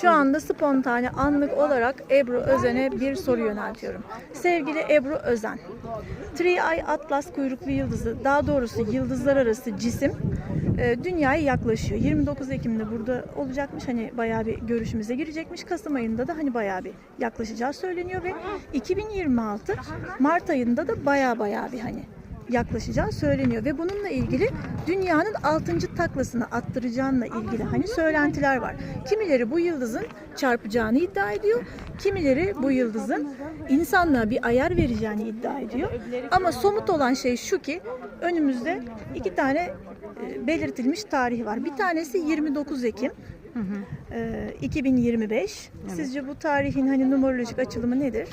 Şu anda spontane anlık olarak Ebru Özen'e bir soru yöneltiyorum. Sevgili Ebru Özen, Tri-Ay Atlas kuyruklu yıldızı, daha doğrusu yıldızlar arası cisim e, dünyaya yaklaşıyor. 29 Ekim'de burada olacakmış. Hani bayağı bir görüşümüze girecekmiş. Kasım ayında da hani bayağı bir yaklaşacağı söyleniyor ve 2026 Mart ayında da bayağı bayağı bir hani yaklaşacağı söyleniyor ve bununla ilgili dünyanın 6. taklasını attıracağınla ilgili hani söylentiler var. Kimileri bu yıldızın çarpacağını iddia ediyor. Kimileri bu yıldızın insanlığa bir ayar vereceğini iddia ediyor. Ama somut olan şey şu ki önümüzde iki tane e, belirtilmiş tarihi var. Bir tanesi 29 Ekim e, 2025. Sizce bu tarihin hani numerolojik açılımı nedir?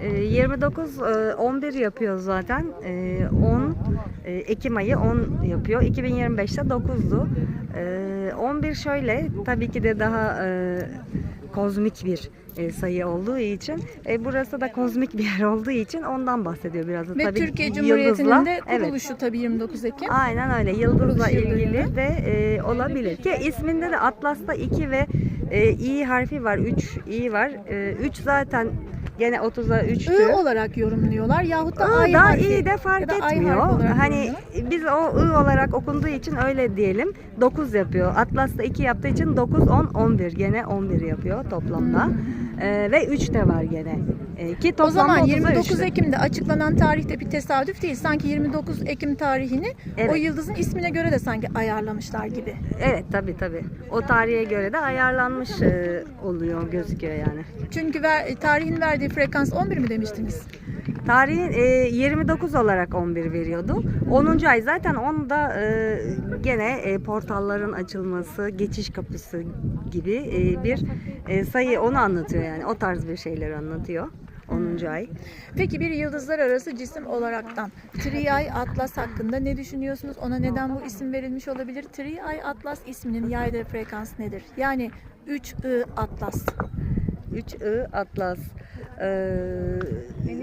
Ee, 29 e, 11 yapıyor zaten. Ee, 10 e, Ekim ayı 10 yapıyor. 2025'te 9'du. Ee, 11 şöyle tabii ki de daha e, kozmik bir e, sayı olduğu için e, burası da kozmik bir yer olduğu için ondan bahsediyor biraz da Ve tabii Türkiye. Cumhuriyeti'nin de Evet. kuruluşu tabii 29 Ekim. Aynen öyle. Yıldızla ilgili de e, olabilir ki isminde de Atlas'ta 2 ve e, i harfi var. 3 i var. 3 zaten gene 30'a 3'tü. I olarak yorumluyorlar yahut da I Ay da harfi iyi de fark da etmiyor. Hani biz o I olarak okunduğu için öyle diyelim. 9 yapıyor. Atlas'ta 2 yaptığı için 9, 10, 11. Gene 11 yapıyor toplamda. Ee, ve 3 de var gene. Ee, ki O zaman 30'a 29 üçtü. Ekim'de açıklanan tarihte bir tesadüf değil. Sanki 29 Ekim tarihini o Evet. yıldızın ismine göre de sanki ayarlamışlar gibi. Evet tabi tabi. O tarihe göre de ayarlanmış e, oluyor gözüküyor yani. Çünkü ver, tarihin verdiği frekans 11 mi demiştiniz? Tarihin e, 29 olarak 11 veriyordu. 10. ay zaten onda e, gene e, portalların açılması, geçiş kapısı gibi e, bir e, sayı onu anlatıyor yani. O tarz bir şeyleri anlatıyor. 10. ay. Peki bir yıldızlar arası cisim olaraktan Triay Atlas hakkında ne düşünüyorsunuz? Ona neden bu isim verilmiş olabilir? Triay Atlas isminin yaydığı frekans nedir? Yani 3I Atlas. 3I Atlas. Ee,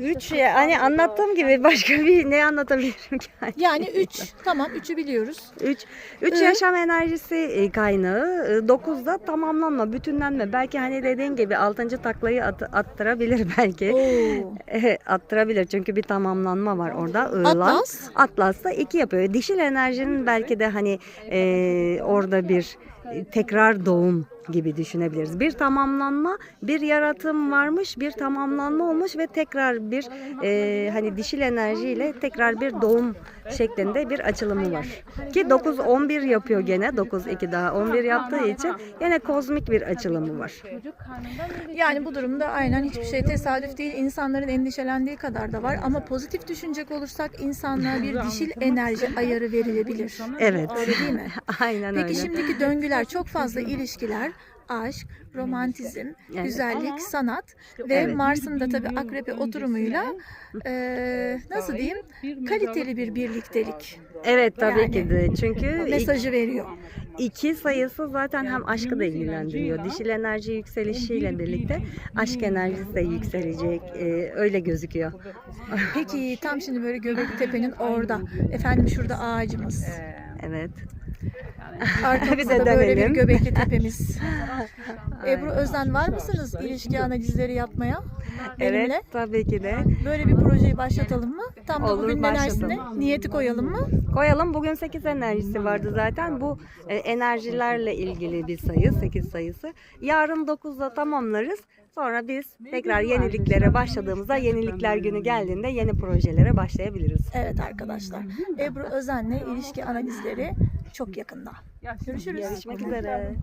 3 hani anlattığım gibi başka bir ne anlatabilirim ki? Yani 3 tamam 3'ü biliyoruz. 3 3 I. yaşam enerjisi e, kaynağı, 9 da tamamlanma, bütünlenme. Belki hani dediğin gibi 6. taklayı at- attırabilir belki. Attırabilir çünkü bir tamamlanma var orada. Atlas? Atlas da 2 yapıyor. Dişil enerjinin belki de hani e, orada bir e, tekrar doğum gibi düşünebiliriz. Bir tamamlanma, bir yaratım varmış, bir tamamlanma olmuş ve tekrar bir e, hani dişil enerjiyle tekrar bir doğum şeklinde bir açılımı var. Ki 9-11 yapıyor gene. 9-2 daha 11 yaptığı için yine kozmik bir açılımı var. Yani bu durumda aynen hiçbir şey tesadüf değil. İnsanların endişelendiği kadar da var. Ama pozitif düşünecek olursak insanlığa bir dişil enerji ayarı verilebilir. Evet. Öyle değil mi? Aynen Peki öyle. şimdiki döngüler çok fazla ilişkiler, aşk, romantizm, Evet. güzellik, sanat ve Evet. Mars'ın da tabii akrepe oturumuyla eee, nasıl diyeyim kaliteli bir birliktelik Evet tabii Yani ki de. Çünkü mesajı veriyor. iki sayısı zaten hem aşkı da ilgilendiriyor. Dişil enerji yükselişiyle birlikte aşk enerjisi de yükselecek. Ee, öyle gözüküyor. Peki tam şimdi böyle Göbekli Tepe'nin orada. Efendim şurada ağacımız. Evet. Arkamızda böyle bir. Göbekli Tepe'miz. Ebru Özden var mısınız ilişki analizleri yapmaya? Benimle. Evet tabii ki de. Böyle bir projeyi başlatalım mı? Tam da Olur, bugün başlatalım. enerjisine niyeti koyalım mı? Koyalım. Bugün 8 enerjisi vardı zaten. Bu e, enerjilerle ilgili bir sayı. 8 sayısı. Yarın 9'da tamamlarız. Sonra biz tekrar yeniliklere başladığımızda yenilikler günü geldiğinde yeni projelere başlayabiliriz. Evet arkadaşlar. Ebru Özen'le ilişki analizleri çok yakında. Görüşürüz. Görüşmek üzere.